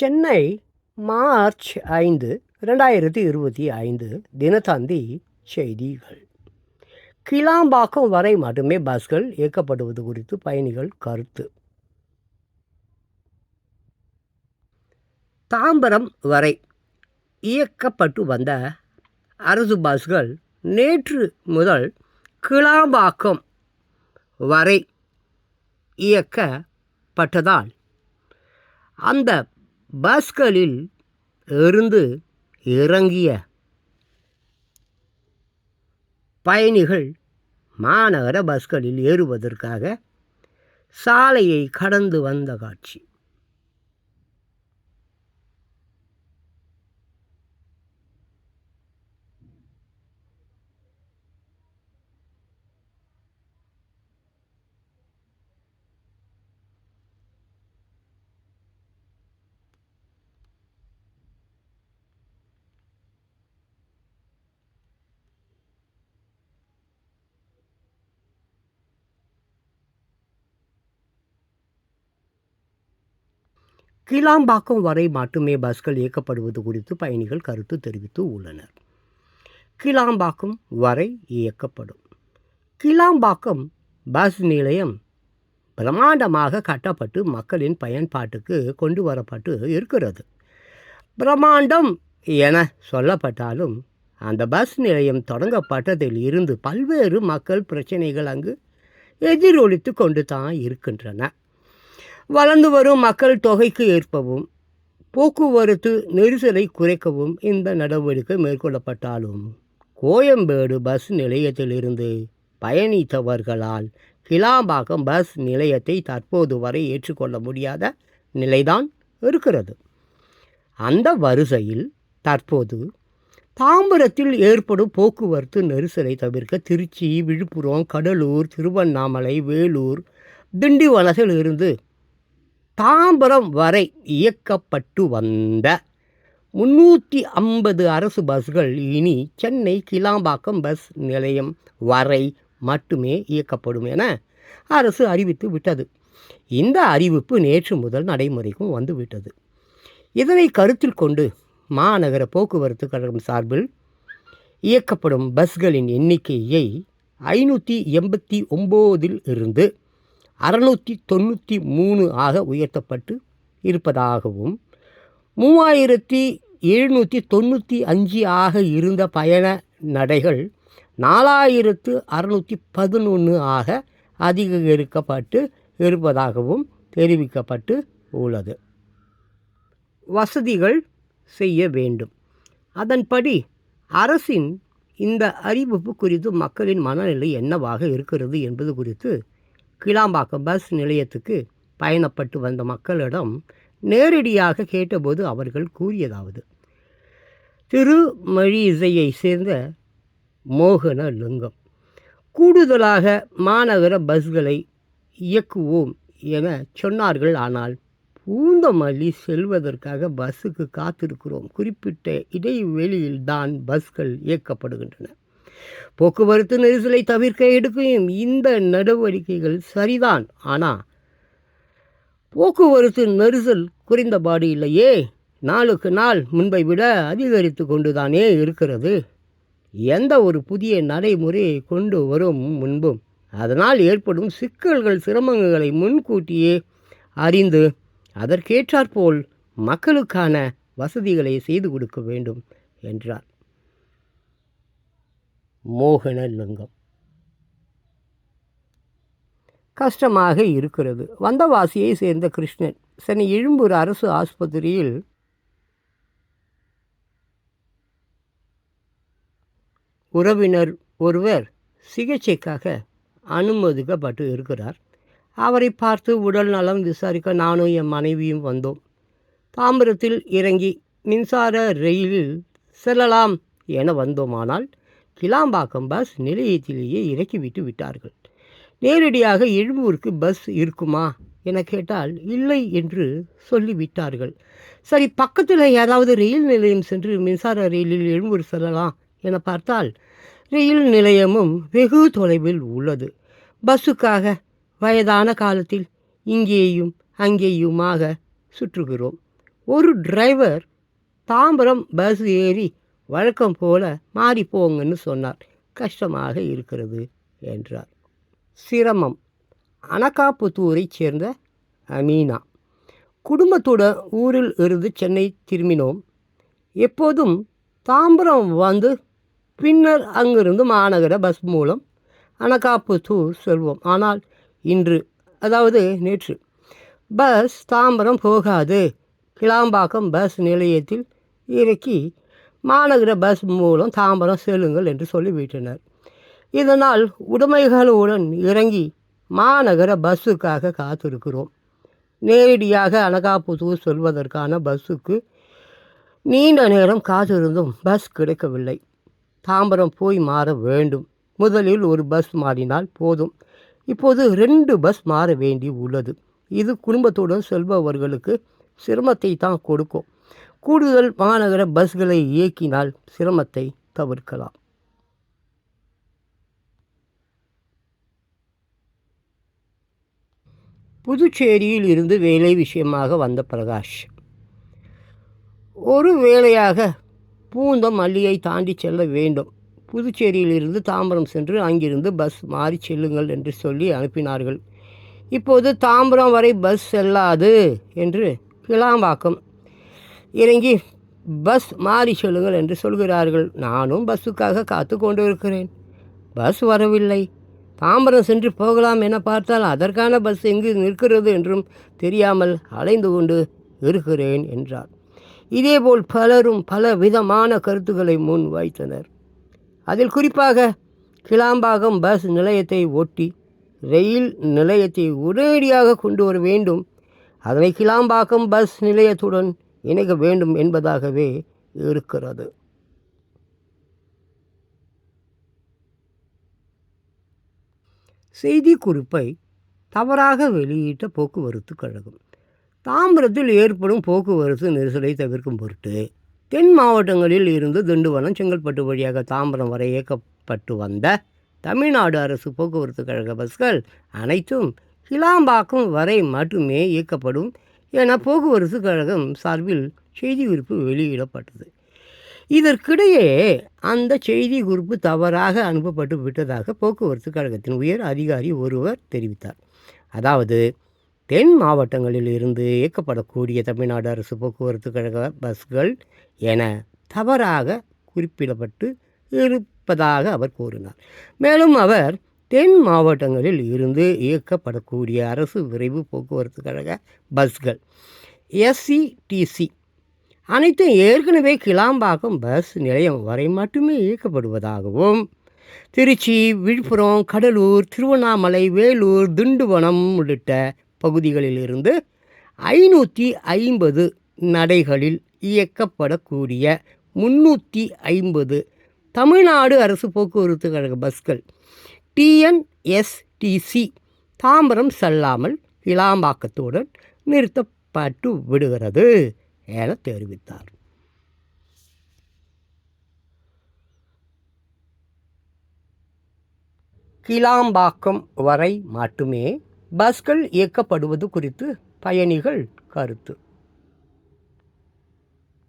Chennai March ஐந்து ரெண்டாயிரத்தி இருபத்தி ஐந்து தினத்தந்தி செய்திகள். கிளாம்பாக்கம் வரை மட்டுமே பஸ்கள் இயக்கப்படுவது குறித்து பயணிகள் கருத்து. தாம்பரம் வரை இயக்கப்பட்டு வந்த அரசு பஸ்கள் நேற்று முதல் கிளாம்பாக்கம் வரை இயக்கப்பட்டதால் அந்த பஸ்களில் இருந்து இறங்கிய பயணிகள் மாநகர பஸ்களில் ஏறுவதற்காக சாலையை கடந்து வந்த காட்சி. கிளாம்பாக்கம் வரை மட்டுமே பஸ்கள் இயக்கப்படுவது குறித்து பயணிகள் கருத்து தெரிவித்து உள்ளனர். கிளாம்பாக்கம் வரை இயக்கப்படும். கிளாம்பாக்கம் பஸ் நிலையம் பிரம்மாண்டமாக கட்டப்பட்டு மக்களின் பயன்பாட்டுக்கு கொண்டு வரப்பட்டு இருக்கிறது. பிரம்மாண்டம் என சொல்லப்பட்டாலும் அந்த பஸ் நிலையம் தொடங்கப்பட்டதில் இருந்து பல்வேறு மக்கள் பிரச்சனைகள் அங்கு எதிரொலித்து கொண்டு தான் இருக்கின்றன. வளர்ந்து வரும் மக்கள் தொகைக்கு ஏற்பவும் போக்குவரத்து நெரிசலை குறைக்கவும் இந்த நடவடிக்கை மேற்கொள்ளப்பட்டாலும் கோயம்பேடு பஸ் நிலையத்திலிருந்து பயணித்தவர்களால் கிளாம்பாக்கம் பஸ் நிலையத்தை தற்போது வரை ஏற்றுக்கொள்ள முடியாத நிலைதான் இருக்கிறது. அந்த வரிசையில் தற்போது தாம்பரத்தில் ஏற்படும் போக்குவரத்து நெரிசலை தவிர்க்க திருச்சி விழுப்புரம் கடலூர் திருவண்ணாமலை வேலூர் திண்டிவனத்தில் இருந்து தாம்பரம் வரை இயக்கப்பட்டு வந்த முன்னூற்றி ஐம்பது அரசு பஸ்கள் இனி சென்னை கிளாம்பாக்கம் பஸ் நிலையம் வரை மட்டுமே இயக்கப்படும் என அரசு அறிவித்து விட்டது. இந்த அறிவிப்பு நேற்று முதல் நடைமுறைக்கும் வந்துவிட்டது இதனை கருத்தில் கொண்டு மாநகர போக்குவரத்து கழகம் சார்பில் இயக்கப்படும் பஸ்களின் எண்ணிக்கையை ஐநூற்றி எண்பத்தி ஒம்போதில் இருந்து அறுநூற்றி தொண்ணூற்றி மூணு ஆக உயர்த்தப்பட்டு இருப்பதாகவும் மூவாயிரத்தி எழுநூற்றி தொண்ணூற்றி அஞ்சு ஆக இருந்த பயண நடைகள் நாலாயிரத்து அறுநூற்றி பதினொன்று ஆக அதிகரிக்கப்பட்டு இருப்பதாகவும் தெரிவிக்கப்பட்டு உள்ளது. வசதிகள் செய்ய வேண்டும். அதன்படி அரசின் இந்த அறிவிப்பு குறித்து மக்களின் மனநிலை என்னவாக இருக்கிறது என்பது குறித்து கிளாம்பாக்கம் பஸ் நிலையத்துக்கு பயணப்பட்டு வந்த மக்களிடம் நேரடியாக கேட்டபோது அவர்கள் கூறியதாவது. திருமழி இசையை சேர்ந்த மோகன லிங்கம். கூடுதலாக மாநகர பஸ்களை இயக்குவோம் என சொன்னார்கள். ஆனால் பூந்தமல்லி செல்வதற்காக பஸ்ஸுக்கு காத்திருக்கிறோம். குறிப்பிட்ட இடைவெளியில் தான் பஸ்கள் இயக்கப்படுகின்றன. போக்குவரத்து நெரிசலை தவிர்க்க எடுக்கும் இந்த நடவடிக்கைகள் சரிதான். ஆனால் போக்குவரத்து நெரிசல் குறைந்தபாடு இல்லையே. நாளுக்கு நாள் முன்பை விட அதிகரித்து கொண்டுதானே இருக்கிறது. எந்த ஒரு புதிய நடைமுறையை கொண்டு வரும் முன்பும் அதனால் ஏற்படும் சிக்கல்கள் சிரமங்களை முன்கூட்டியே அறிந்து அதற்கேற்றாற்போல் மக்களுக்கான வசதிகளை செய்து கொடுக்க வேண்டும் என்றார். மோகனலிங்கம் கஷ்டமாக இருக்கிறது. வந்தவாசியை சேர்ந்த கிருஷ்ணன் சென்னை எழும்பூர் அரசு ஆஸ்பத்திரியில் உறவினர் ஒருவர் சிகிச்சைக்காக அனுமதிக்கப்பட்டு இருக்கிறார். அவரை பார்த்து உடல் நலம் விசாரிக்க நானும் என் மனைவியும் வந்தோம். தாம்பரத்தில் இறங்கி மின்சார ரயிலில் செல்லலாம் என வந்தோமானால் கிளாம்பாக்கம் பஸ் நிலையத்திலேயே இறக்கிவிட்டு விட்டார்கள். நேரடியாக எழும்பூருக்கு பஸ் இருக்குமா? என கேட்டால் இல்லை என்று சொல்லிவிட்டார்கள் சரி பக்கத்தில் ஏதாவது ரயில் நிலையம் சென்று மின்சார ரயிலில் எழும்பூர் செல்லலாம் என பார்த்தால் ரயில் நிலையமும் வெகு தொலைவில் உள்ளது. பஸ்ஸுக்காக வயதான காலத்தில் இங்கேயும் அங்கேயுமாக சுற்றுகிறோம். ஒரு டிரைவர் தாம்பரம் பஸ் ஏறி வழக்கம் போல மாறி போங்கன்னு சொன்னார். கஷ்டமாக இருக்கிறது என்றார். சிரமம். அனகாப்புத்தூரைச் சேர்ந்த அமீனா. குடும்பத்துடன் ஊரில் இருந்து சென்னை திரும்பினோம். எப்போதும் தாம்பரம் வந்து பின்னர் அங்கிருந்து மாநகர பஸ் மூலம் அனகாப்புத்தூர் செல்வோம். ஆனால் இன்று அதாவது நேற்று பஸ் தாம்பரம் போகாது. கிளாம்பாக்கம் பஸ் நிலையத்தில் இறக்கி மாநகர பஸ் மூலம் தாம்பரம் செல்லுங்கள் என்று சொல்லிவிட்டனர். இதனால் உடைமைகளுடன் இறங்கி மாநகர பஸ்ஸுக்காக காத்திருக்கிறோம். நேரடியாக அனகாபுத்தூர் செல்வதற்கான பஸ்ஸுக்கு நீண்ட நேரம் காத்திருந்தும் பஸ் கிடைக்கவில்லை. தாம்பரம் போய் மாற வேண்டும். முதலில் ஒரு பஸ் மாறினால் போதும். இப்போது ரெண்டு பஸ் மாற வேண்டி உள்ளது. இது குடும்பத்துடன் செல்பவர்களுக்கு சிரமத்தை தான் கொடுக்கும். கூடுதல் மாநகர பஸ்களை இயக்கினால் சிரமத்தை தவிர்க்கலாம். புதுச்சேரியில் இருந்து வேலை விஷயமாக வந்த பிரகாஷ். ஒரு வேளையாக பூந்தம் மல்லியை தாண்டி செல்ல வேண்டும். புதுச்சேரியிலிருந்து தாம்பரம் சென்று அங்கிருந்து பஸ் மாறி செல்லுங்கள் என்று சொல்லி அனுப்பினார்கள். இப்போது தாம்பரம் வரை பஸ் செல்லாது என்று கிளாம்பாக்கம் இறங்கி பஸ் மாறி செல்லுங்கள் என்று சொல்கிறார்கள். நானும் பஸ்ஸுக்காக காத்து கொண்டு இருக்கிறேன் பஸ் வரவில்லை. தாம்பரம் சென்று போகலாம் என பார்த்தால் அதற்கான பஸ் எங்கு நிற்கிறது என்றும் தெரியாமல் அலைந்து கொண்டு இருக்கிறேன் என்றார். இதேபோல் பலரும் பல விதமான கருத்துக்களை முன் வைத்தனர். அதில் குறிப்பாக கிளாம்பாக்கம் பஸ் நிலையத்தை ஒட்டி ரயில் நிலையத்தை உடனடியாக கொண்டு வர வேண்டும். அதனை கிளாம்பாக்கம் பஸ் நிலையத்துடன் இணைக்க வேண்டும் என்பதாகவே இருக்கிறது. செய்தி குறிப்பை தவறாக வெளியிட்ட போக்குவரத்து கழகம். தாம்பரத்தில் ஏற்படும் போக்குவரத்து நெரிசலை தவிர்க்கும் பொருட்டு தென் மாவட்டங்களில் இருந்து திண்டுவனம் செங்கல்பட்டு வழியாக தாம்பரம் வரை இயக்கப்பட்டு வந்த தமிழ்நாடு அரசு போக்குவரத்து கழக பஸ்கள் அனைத்தும் கிளாம்பாக்கம் வரை மட்டுமே இயக்கப்படும் என போக்குவரத்து கழகம் சார்பில் செய்தி குறிப்பு வெளியிடப்பட்டது. இதற்கிடையே அந்த செய்தி குறிப்பு தவறாக அனுப்பப்பட்டு விட்டதாக போக்குவரத்து கழகத்தின் உயர் அதிகாரி ஒருவர் தெரிவித்தார். அதாவது தென் மாவட்டங்களில் இருந்து இயக்கப்படக்கூடிய தமிழ்நாடு அரசு போக்குவரத்து கழக பஸ்கள் என தவறாக குறிப்பிடப்பட்டு இருப்பதாக அவர் கூறினார். மேலும் அவர் தென் மாவட்டங்களில் இருந்து இயக்கப்படக்கூடிய அரசு விரைவு போக்குவரத்து கழக பஸ்கள் எஸ்சிடிசி அனைத்தும் ஏற்கனவே கிளாம்பாக்கம் பஸ் நிலையம் வரை மட்டுமே இயக்கப்படுவதாகவும் திருச்சி விழுப்புரம் கடலூர் திருவண்ணாமலை வேலூர் திண்டுவனம் உள்ளிட்ட பகுதிகளிலிருந்து ஐநூற்றி ஐம்பது நடைகளில் இயக்கப்படக்கூடிய முன்னூற்றி ஐம்பது தமிழ்நாடு அரசு போக்குவரத்து கழக பஸ்கள் டிஎன்எஸ்டிசி தாம்பரம் செல்லாமல் கிளாம்பாக்கத்துடன் நிறுத்தப்பட்டு விடுகிறது என தெரிவித்தார். கிளாம்பாக்கம் வரை மட்டுமே பஸ்கள் இயக்கப்படுவது குறித்து பயணிகள் கருத்து.